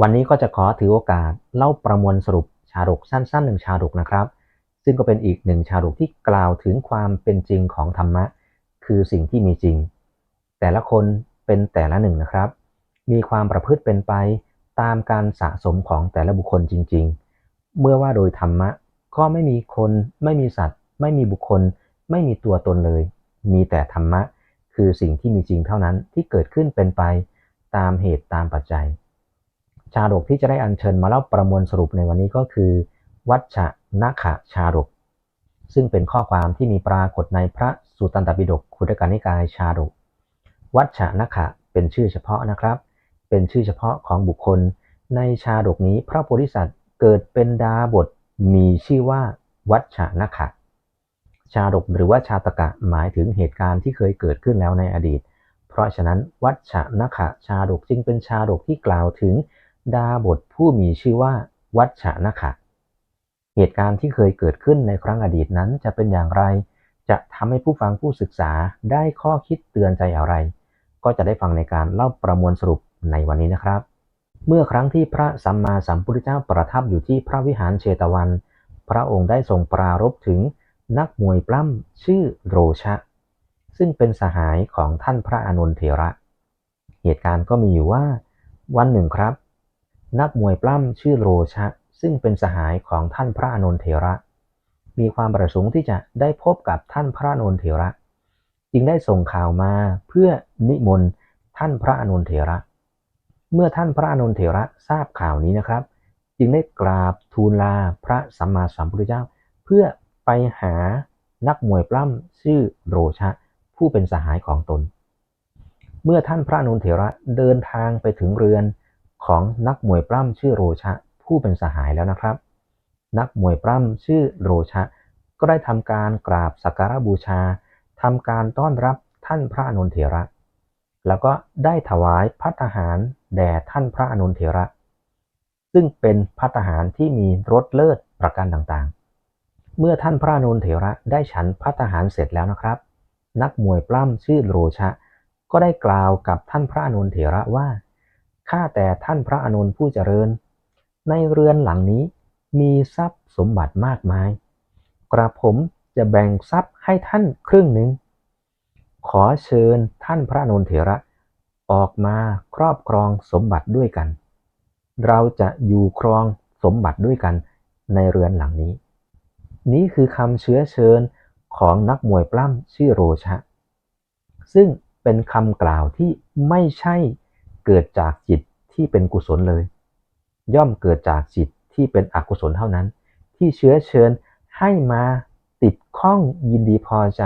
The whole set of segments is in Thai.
วันนี้ก็จะขอถือโอกาสเล่าประมวลสรุปชาดกสั้นๆหนึ่งชาดกนะครับ ซึ่งก็เป็นอีกหนึ่งชาดกที่กล่าวถึงความเป็นจริงของธรรมะ คือสิ่งที่มีจริง แต่ละคนเป็นแต่ละหนึ่งนะครับ มีความประพฤติเป็นไปตามการสะสมของแต่ละบุคคลจริง ๆ เมื่อว่าโดยธรรมะก็ไม่มีคน ไม่มีสัตว์ ไม่มีบุคคล ไม่มีตัวตนเลย มีแต่ธรรมะ คือสิ่งที่มีจริงเท่านั้นที่เกิดขึ้นเป็นไป ตามเหตุตามปัจจัย ชาดกที่จะได้อัญเชิญมาเล่าประมวลสรุปในวันนี้ก็คือ วัชชะนาขะชาดก ซึ่งเป็นข้อความที่มีปรากฏในพระสุตตันตปิฎกขุทกานิกายชาดก วัชชะนาขะเป็นชื่อเฉพาะนะครับ เป็นชื่อเฉพาะของบุคคล ในชาดกนี้พระโพธิสัตว์เกิดเป็นดาบทมีชื่อว่า วัชชะนาขะชาดกหรือว่าชาตกะหมายถึงเหตุการณ์ที่เคยเกิดขึ้นแล้วในอดีต เพราะฉะนั้นวัชชะนาขะชาดกจึงเป็นชาดกที่กล่าวถึง ดาบทผู้มีชื่อว่า วัชชะนาขะเหตุการณ์ที่เคยเกิดขึ้นในครั้งอดีตนั้นจะเป็นอย่างไร จะทำให้ผู้ฟังผู้ศึกษาได้ข้อคิดเตือนใจอะไร ก็จะได้ฟังในการเล่าประมวลสรุปในวันนี้นะครับ เมื่อครั้งที่พระสัมมาสัมพุทธเจ้าประทับอยู่ที่พระวิหารเชตวัน พระองค์ได้ทรงปรารภถึงนักมวยปล้ำชื่อโรชะ ซึ่งเป็นสหายของท่านพระอานนเถระ เหตุการณ์ก็มีอยู่ว่า วันหนึ่งครับ นักมวยปล้ำชื่อโรชะ ซึ่งเป็นสหายของท่านพระอนนทเถระ มีความประสงค์ที่จะได้พบกับท่านพระอนนทเถระ จึงได้ส่งข่าวมาเพื่อนิมนต์ท่านพระอนนทเถระ เมื่อท่านพระอนนทเถระทราบข่าวนี้นะครับ จึงได้กราบทูลลาพระสัมมาสัมพุทธเจ้า เพื่อไปหานักมวยปล้ำชื่อโรชะ ผู้เป็นสหายของตน เมื่อท่านพระอนุนเถระเดินทางไปถึงเรือน ของนักมวยปล้ำชื่อโรชะ ผู้เป็นสหายแล้วนะครับ นักมวยปล้ำชื่อโรชะ ก็ได้ทำการกราบสักการะบูชาทำการต้อนรับท่านพระอนุนเถระ แล้วก็ได้ถวายพัฒหารแด่ท่านพระอนุนเถระ ซึ่งเป็นพัฒหารที่มีรสเลิศประการต่างๆ เมื่อท่านพระอนุนเถระได้ฉันพัฒหารเสร็จแล้วนะครับ นักมวยปล้ำชื่อโรชะ ก็ได้กล่าวกับท่านพระอนุนเถระว่า ข้าแต่ท่านพระอนุนผู้เจริญ ในเรือนหลังนี้มีทรัพย์สมบัติมากมาย กระผมจะแบ่งทรัพย์ให้ท่านครึ่งหนึ่ง ขอเชิญท่านพระอนุนเถระออกมาครอบครองสมบัติด้วยกัน เราจะอยู่ครองสมบัติด้วยกันในเรือนหลังนี้ นี้คือคำเชื้อเชิญของนักมวยปล้ำชื่อโรชะ ซึ่งเป็นคำกล่าวที่ไม่ใช่ เกิดจากจิตที่เป็นกุศลเลย ย่อมเกิดจากจิตที่เป็นอกุศลเท่านั้น ที่เชื้อเชิญให้มาติดข้องยินดีพอใจ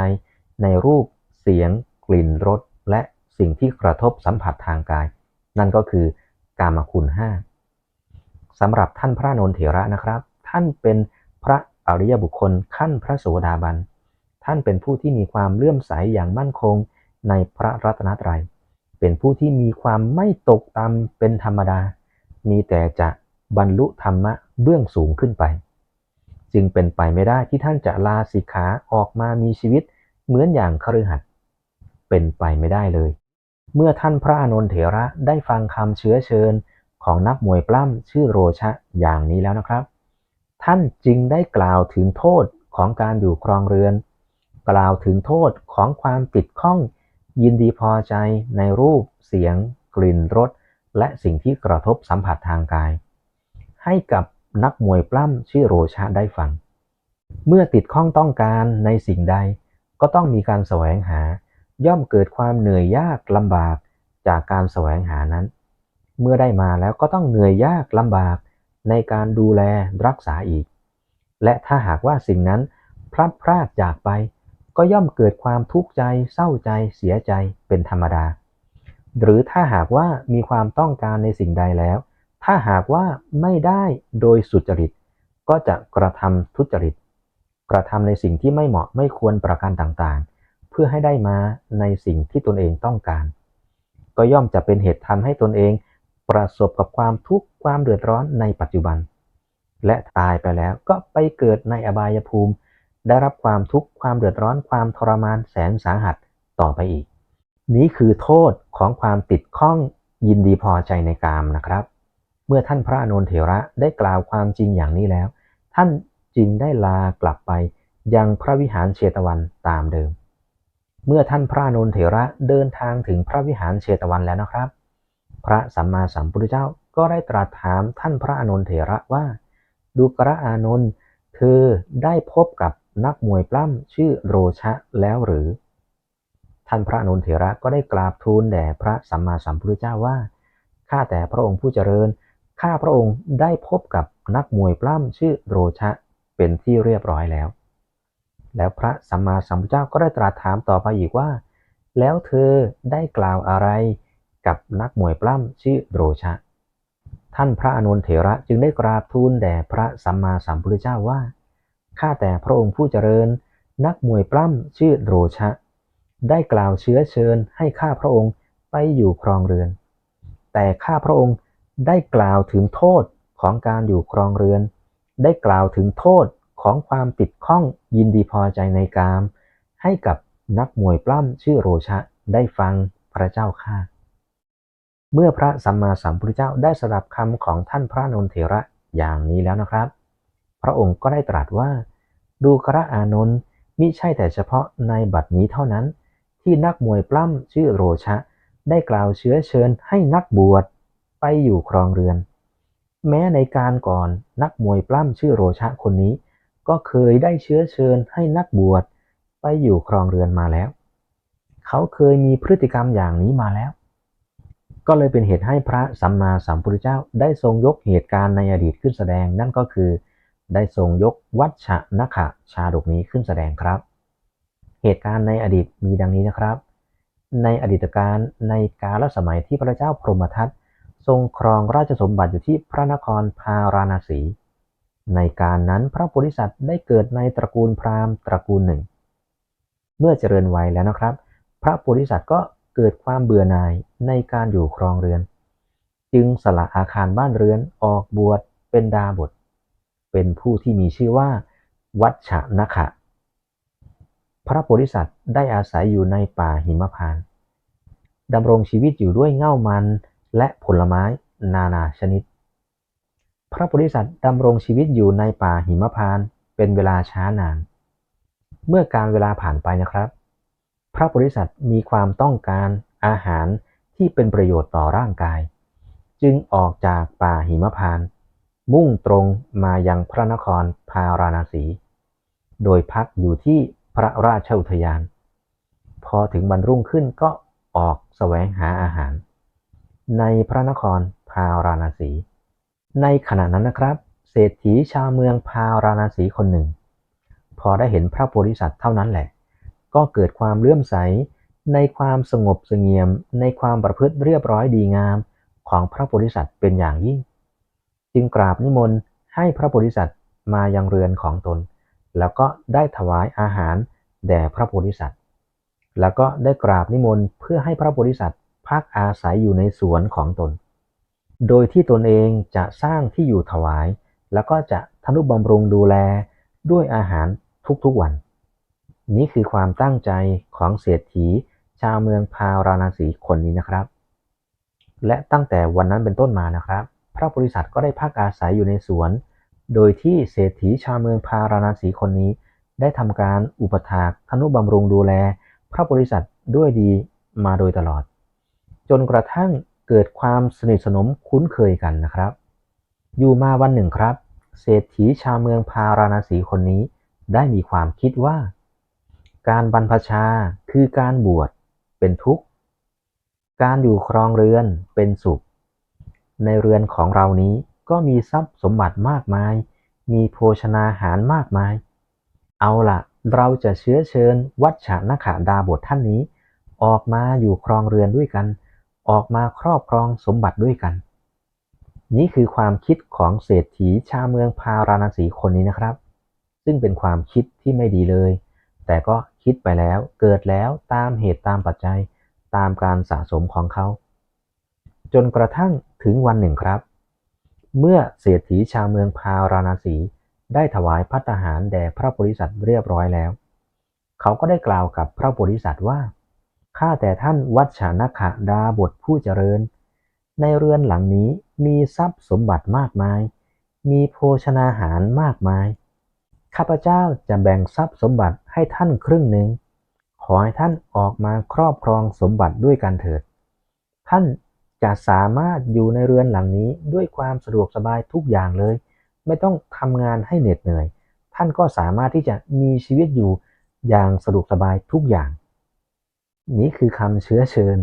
ในรูปเสียง กลิ่นรสและสิ่งที่กระทบสัมผัสทางกาย นั่นก็คือกามคุณห้าสำหรับท่านพระนนเถระนะครับ ท่านเป็นพระอริยบุคคลขั้นพระโสดาบัน ท่านเป็นผู้ที่มีความเลื่อมใสอย่างมั่นคงในพระรัตนตรัย เป็นผู้ที่มีความไม่ตกต่ำเป็นธรรมดา มีแต่จะบรรลุธรรมะเบื้องสูงขึ้นไป จึงเป็นไปไม่ได้ที่ท่านจะลาสิกขาออกมามีชีวิตเหมือนอย่างคฤหัสถ์เป็นไปไม่ได้เลย เมื่อท่านพระอานนทเถระได้ฟังคำเชื้อเชิญของนักมวยปล้ำชื่อโรชะอย่างนี้แล้วนะครับ ท่านจึงได้กล่าวถึงโทษของการอยู่ครองเรือน กล่าวถึงโทษของความติดข้อง ยินดีพอใจในรูป เสียง กลิ่นรส และสิ่งที่กระทบสัมผัสทางกาย ให้กับนักมวยปล้ำชื่อโรชะได้ฟัง เมื่อติดข้องต้องการในสิ่งใด ก็ต้องมีการแสวงหา ย่อมเกิดความเหนื่อยยากลำบากจากการแสวงหานั้น เมื่อได้มาแล้วก็ต้องเหนื่อยยากลำบากในการดูแลรักษาอีก และถ้าหากว่าสิ่งนั้นพลัดพรากจากไป ก็ย่อมเกิดความทุกข์ใจ เศร้าใจ เสียใจเป็นธรรมดา หรือถ้าหากว่ามีความต้องการในสิ่งใดแล้ว ถ้าหากว่าไม่ได้โดยสุจริต ก็จะกระทำทุจริต กระทำในสิ่งที่ไม่เหมาะไม่ควรประการต่างๆ เพื่อให้ได้มาในสิ่งที่ตนเองต้องการ ก็ย่อมจะเป็นเหตุทำให้ตนเองประสบกับความทุกข์ความเดือดร้อนในปัจจุบัน และตายไปแล้วก็ไปเกิดในอบายภูมิ ได้รับความทุกข์ความเดือดร้อนความทรมานแสนสาหัสต่อไปอีก นี้คือโทษของความติดข้องยินดีพอใจในกามนะครับ เมื่อท่านพระอานนเถระได้กล่าวความจริงอย่างนี้แล้ว ท่านจึงได้ลากลับไปยังพระวิหารเชตวันตามเดิม เมื่อท่านพระอานนทเถระเดินทางถึงพระวิหารเชตวันแล้วนะครับ พระสัมมาสัมพุทธเจ้าก็ได้ตรัสถามท่านพระอานนเถระว่า ดูกระอานนท์เธอได้พบกับ นักมวยปล้ำชื่อโรชะแล้วหรือ ท่านพระนนเถระก็ได้กราบทูลแด่พระสัมมาสัมพุทธเจ้าว่า ข้าแต่พระองค์ผู้เจริญ ข้าพระองค์ได้พบกับนักมวยปล้ำชื่อโรชะเป็นที่เรียบร้อยแล้ว แล้วพระสัมมาสัมพุทธเจ้าก็ได้ตรัสถามต่อไปอีกว่า แล้วเธอได้กล่าวอะไรกับนักมวยปล้ำชื่อโรชะ ท่านพระอานนเถระจึงได้กราบทูลแด่พระสัมมาสัมพุทธเจ้าว่า ข้าแต่พระองค์ผู้เจริญ นักมวยปล้ำชื่อโรชะ ได้กล่าวเชื้อเชิญให้ข้าพระองค์ไปอยู่ครองเรือน แต่ข้าพระองค์ได้กล่าวถึงโทษของการอยู่ครองเรือน ได้กล่าวถึงโทษของความติดข้องยินดีพอใจในกาม ให้กับนักมวยปล้ำชื่อโรชะได้ฟังพระเจ้าข้าเมื่อพระสัมมาสัมพุทธเจ้าได้สดับคำของท่านพระนนเถระอย่างนี้แล้วนะครับ ระองค์ก็ได้ตรัสว่า ดูกระอานนท์มิใช่แต่เฉพาะในบัดนี้เท่านั้น ที่นักมวยปล้ำชื่อโรชะ ได้กล่าวเชื้อเชิญให้นักบวชไปอยู่ครองเรือน แม้ในการก่อนนักมวยปล้ำชื่อโรชะคนนี้ ก็เคยได้เชื้อเชิญให้นักบวชไปอยู่ครองเรือนมาแล้ว เขาเคยมีพฤติกรรมอย่างนี้มาแล้ว ก็เลยเป็นเหตุให้พระสัมมาสัมพุทธเจ้าได้ทรงยกเหตุการณ์ในอดีตขึ้นแสดงนั่นก็คือ ได้ทรงยกวัชชะนขะชาดกนี้ขึ้นแสดงครับ เหตุการณ์ในอดีตมีดังนี้นะครับ ในอดีตการในกาลสมัยที่พระเจ้าพรหมทัตทรงครองราชสมบัติอยู่ที่พระนครพาราณสี ในการนั้นพระโพธิสัตว์ได้เกิดในตระกูลพราหมณ์ตระกูลหนึ่ง เมื่อเจริญวัยแล้วนะครับ พระโพธิสัตว์ก็เกิดความเบื่อหน่ายในการอยู่ครองเรือน จึงสละอาคารบ้านเรือนออกบวชเป็นดาบท เป็นผู้ที่มีชื่อว่า วัชชะนขะพระโพธิสัตว์ได้อาศัยอยู่ในป่าหิมพานต์ดำรงชีวิตอยู่ด้วยเง่ามันและผลไม้นานาชนิด พระโพธิสัตว์ดำรงชีวิตอยู่ในป่าหิมพานต์เป็นเวลาช้านาน เมื่อการเวลาผ่านไปนะครับ พระโพธิสัตว์มีความต้องการอาหารที่เป็นประโยชน์ต่อร่างกาย จึงออกจากป่าหิมพานต์ มุ่งตรงมายังพระนครพาราณสี โดยพักอยู่ที่พระราชอุทยาน พอถึงบรรรุ่งขึ้นก็ออกแสวงหาอาหาร ในพระนครพาราณสี ในขณะนั้นนะครับ เศรษฐีชาวเมืองพาราณสีคนหนึ่ง พอได้เห็นพระโพธิสัตว์เท่านั้นแหละ ก็เกิดความเลื่อมใสในความสงบเสงี่ยม ในความประพฤติเรียบร้อยดีงามของพระโพธิสัตว์เป็นอย่างยิ่ง จึงกราบนิมนต์ให้พระโพธิสัตว์มายังเรือนของตน แล้วก็ได้ถวายอาหารแด่พระโพธิสัตว์ แล้วก็ได้กราบนิมนต์เพื่อให้พระโพธิสัตว์พักอาศัยอยู่ในสวนของตน โดยที่ตนเองจะสร้างที่อยู่ถวาย แล้วก็จะทนุบำรุงดูแลด้วยอาหารทุกๆวัน นี่คือความตั้งใจของเศรษฐีชาวเมืองพาราณสีคนนี้นะครับ และตั้งแต่วันนั้นเป็นต้นมานะครับ พระบริษัทก็ได้พักอาศัยอยู่ในสวน โดยที่เศรษฐีชาวเมืองพาราณสีคนนี้ ได้ทำการอุปถากทนุบำรุงดูแล พระบริษัทด้วยดีมาโดยตลอด จนกระทั่งเกิดความสนิทสนมคุ้นเคยกันนะครับ อยู่มาวันหนึ่งครับ เศรษฐีชาวเมืองพาราณสีคนนี้ ได้มีความคิดว่า การบรรพชาคือการบวชเป็นทุกข์ การอยู่ครองเรือนเป็นสุข ในเรือนของเรานี้ก็มีทรัพย์สมบัติมากมาย มีโภชนาหารมากมาย เอาละเราจะเชื้อเชิญวัชชะนขาดาบทท่านนี้ ออกมาอยู่ครองเรือนด้วยกัน ออกมาครอบครองสมบัติด้วยกัน นี่คือความคิดของเศรษฐีชาเมืองพาราณสีคนนี้นะครับ ซึ่งเป็นความคิดที่ไม่ดีเลย แต่ก็คิดไปแล้วเกิดแล้วตามเหตุตามปัจจัยตามการสะสมของเขา จนกระทั่ง ถึงวันหนึ่งครับ เมื่อเศรษฐีชาวเมืองพาราณสีได้ถวายพัตหารแด่พระโพธิสัตว์เรียบร้อยแล้ว เขาก็ได้กล่าวกับพระโพธิสัตว์ว่า ข้าแต่ท่านวัชชานขะดาบทผู้เจริญ ในเรือนหลังนี้มีทรัพย์สมบัติมากมาย มีโภชนาหารมากมาย ข้าพเจ้าจะแบ่งทรัพย์สมบัติให้ท่านครึ่งหนึ่ง ขอให้ท่านออกมาครอบครองสมบัติด้วยกันเถิด ท่าน จะสามารถอยู่ในเรือนหลังนี้ด้วยความสะดวกสบายทุกอย่างเลย ไม่ต้องทำงานให้เหน็ดเหนื่อย ท่านก็สามารถที่จะมีชีวิตอยู่อย่างสะดวกสบายทุกอย่าง นี้คือคำเชื้อเชิญ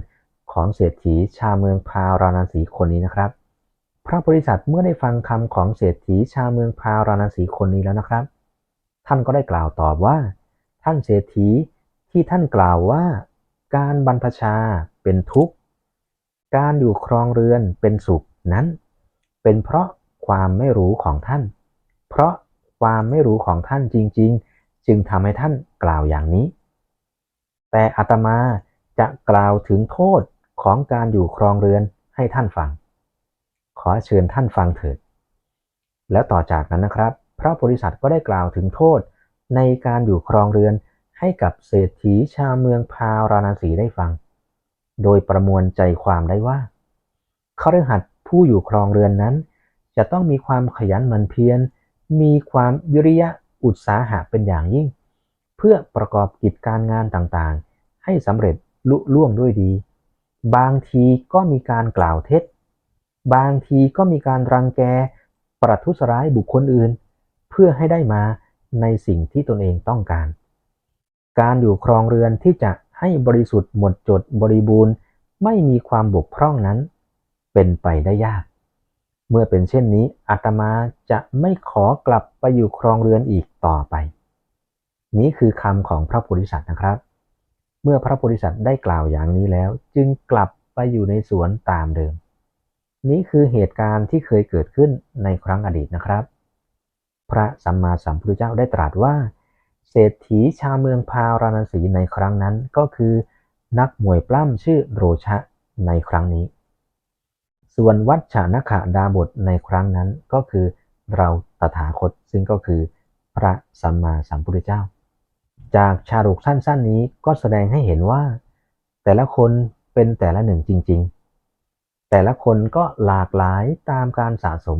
ของเศรษฐีชาวเมืองพาราณสีคนนี้นะครับ พระบริษัทเมื่อได้ฟังคำของเศรษฐีชาวเมืองพาราณสีคนนี้แล้วนะครับ ท่านก็ได้กล่าวตอบว่า ท่านเศรษฐีที่ท่านกล่าวว่า การบรรพชาเป็นทุกข์ การอยู่ครองเรือนเป็นสุขนั้น เป็นเพราะความไม่รู้ของท่าน เพราะความไม่รู้ของท่านจริง ๆ จึงทำให้ท่านกล่าวอย่างนี้ แต่อาตมาจะกล่าวถึงโทษของการอยู่ครองเรือนให้ท่านฟัง ขอเชิญท่านฟังเถิด แล้วต่อจากนั้นนะครับ พระบริษัทก็ได้กล่าวถึงโทษในการอยู่ครองเรือนให้กับเศรษฐีชาวเมืองพาราณสีได้ฟัง โดยประมวลใจความได้ว่าคฤหัสถ์ผู้อยู่ครองเรือนนั้น จะต้องมีความขยันหมั่นเพียร มีความวิริยะอุตสาหะเป็นอย่างยิ่ง เพื่อประกอบกิจการงานต่างๆ ให้สำเร็จลุล่วงด้วยดี บางทีก็มีการกล่าวเท็จ บางทีก็มีการรังแก ประทุษร้ายบุคคลอื่น เพื่อให้ได้มาในสิ่งที่ตนเองต้องการ การอยู่ครองเรือนที่จะ ให้บริสุทธิ์หมดจดบริบูรณ์ ไม่มีความบกพร่องนั้น เป็นไปได้ยาก เมื่อเป็นเช่นนี้อาตมาจะไม่ขอกลับไปอยู่ครองเรือนอีกต่อไป นี้คือคำของพระโพธิสัตว์นะครับ เมื่อพระโพธิสัตว์ได้กล่าวอย่างนี้แล้ว จึงกลับไปอยู่ในสวนตามเดิม นี้คือเหตุการณ์ที่เคยเกิดขึ้นในครั้งอดีตนะครับ พระสัมมาสัมพุทธเจ้าได้ตรัสว่า เศรษฐีชาวเมืองพาราณสีในครั้งนั้นก็คือ นักมวยปล้ำชื่อโรชะในครั้งนี้ ส่วนวัชชานขาดาบทในครั้งนั้นก็คือเราตถาคตซึ่งก็คือ พระสัมมาสัมพุทธเจ้า จากชาดกสั้นๆนี้ก็แสดงให้เห็นว่า แต่ละคนเป็นแต่ละหนึ่งจริง ๆ แต่ละคนก็หลากหลายตามการสะสม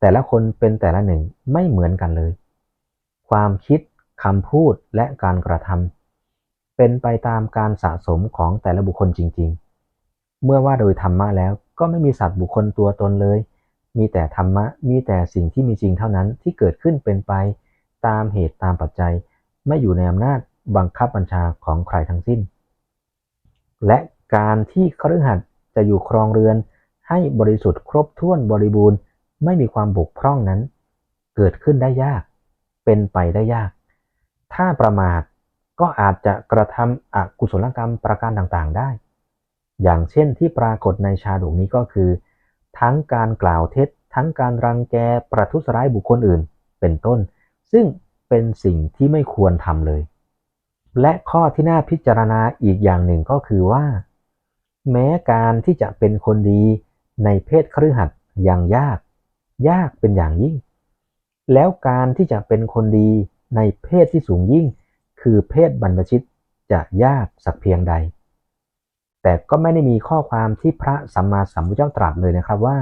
แต่ละคนเป็นแต่ละหนึ่งไม่เหมือนกันเลย ความคิด คำพูดและการกระทำเป็นไปตามการสะสมของแต่ละบุคคลจริง ๆ เมื่อว่าโดยธรรมะแล้วก็ไม่มีสัตว์บุคคลตัวตนเลย มีแต่ธรรมะ มีแต่สิ่งที่มีจริงเท่านั้นที่เกิดขึ้นเป็นไป ตามเหตุตามปัจจัย ไม่อยู่ในอำนาจบังคับบัญชาของใครทั้งสิ้น และการที่คฤหัสถ์จะอยู่ครองเรือน ให้บริสุทธิ์ครบถ้วนบริบูรณ์ ไม่มีความบกพร่องนั้น เกิดขึ้นได้ยาก เป็นไปได้ยาก ถ้าประมาทก็อาจจะกระทำอกุศลกรรมประการต่างๆได้ อย่างเช่นที่ปรากฏในชาดกนี้ก็คือ ทั้งการกล่าวเท็จ ทั้งการรังแกประทุษร้ายบุคคลอื่น เป็นต้น ซึ่งเป็นสิ่งที่ไม่ควรทำเลย และข้อที่น่าพิจารณาอีกอย่างหนึ่งก็คือว่า แม้การที่จะเป็นคนดีในเพศครือหัดยังยาก ยากเป็นอย่างยิ่ง แล้วการที่จะเป็นคนดี ในเพศที่สูงยิ่ง คือเพศบรรพชิตจะยากสักเพียงใด แต่ก็ไม่ได้มีข้อความที่พระสัมมาสัมพุทธเจ้าตรัสเลยนะครับว่า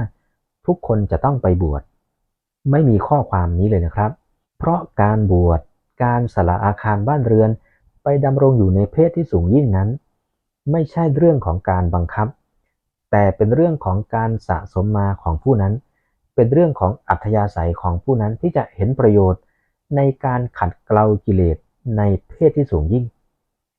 ทุกคนจะต้องไปบวช ไม่มีข้อความนี้เลยนะครับ เพราะการบวช การสละอาคารบ้านเรือน ไปดำรงอยู่ในเพศที่สูงยิ่งนั้น ไม่ใช่เรื่องของการบังคับ แต่เป็นเรื่องของการสะสมมาของผู้นั้น เป็นเรื่องของอัธยาศัยของผู้นั้นที่จะเห็นประโยชน์ ในการขัดเกลากิเลสในเพศที่สูงยิ่ง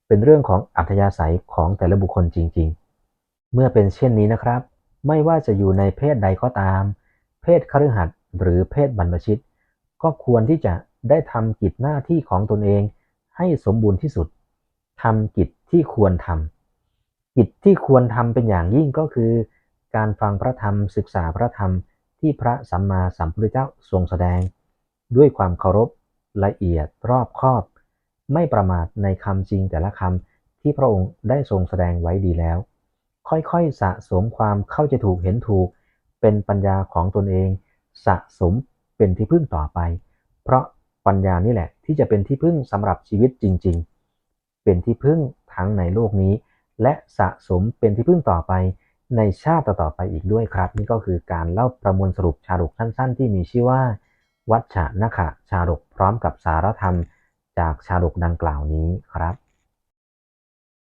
เป็นเรื่องของอัธยาศัยของแต่ละบุคคลจริง ๆ เมื่อเป็นเช่นนี้นะครับ ไม่ว่าจะอยู่ในเพศใดก็ตาม เพศคฤหัสถ์หรือเพศบรรพชิต ก็ควรที่จะได้ทำกิจหน้าที่ของตนเองให้สมบูรณ์ที่สุดทำกิจที่ควรทำกิจที่ควรทำเป็นอย่างยิ่งก็คือ การฟังพระธรรมศึกษาพระธรรมที่พระสัมมาสัมพุทธเจ้าทรงแสดง ด้วยความเคารพละเอียดรอบคอบ ไม่ประมาทในคำจริงแต่ละคำที่พระองค์ได้ทรงแสดงไว้ดีแล้ว ค่อยๆสะสมความเข้าใจถูกเห็นถูก เป็นปัญญาของตนเอง สะสมเป็นที่พึ่งต่อไป เพราะปัญญานี่แหละที่จะเป็นที่พึ่งสำหรับชีวิตจริง ๆ เป็นที่พึ่งทั้งในโลกนี้ และสะสมเป็นที่พึ่งต่อไปในชาติต่อๆไปอีกด้วยครับ นี่ก็คือการเล่าประมวลสรุปชาดกสั้น ๆ ที่มีชื่อว่า วัชชะนขะชาดกพร้อมกับสารธรรมจากชาดกดังกล่าวนี้ครับ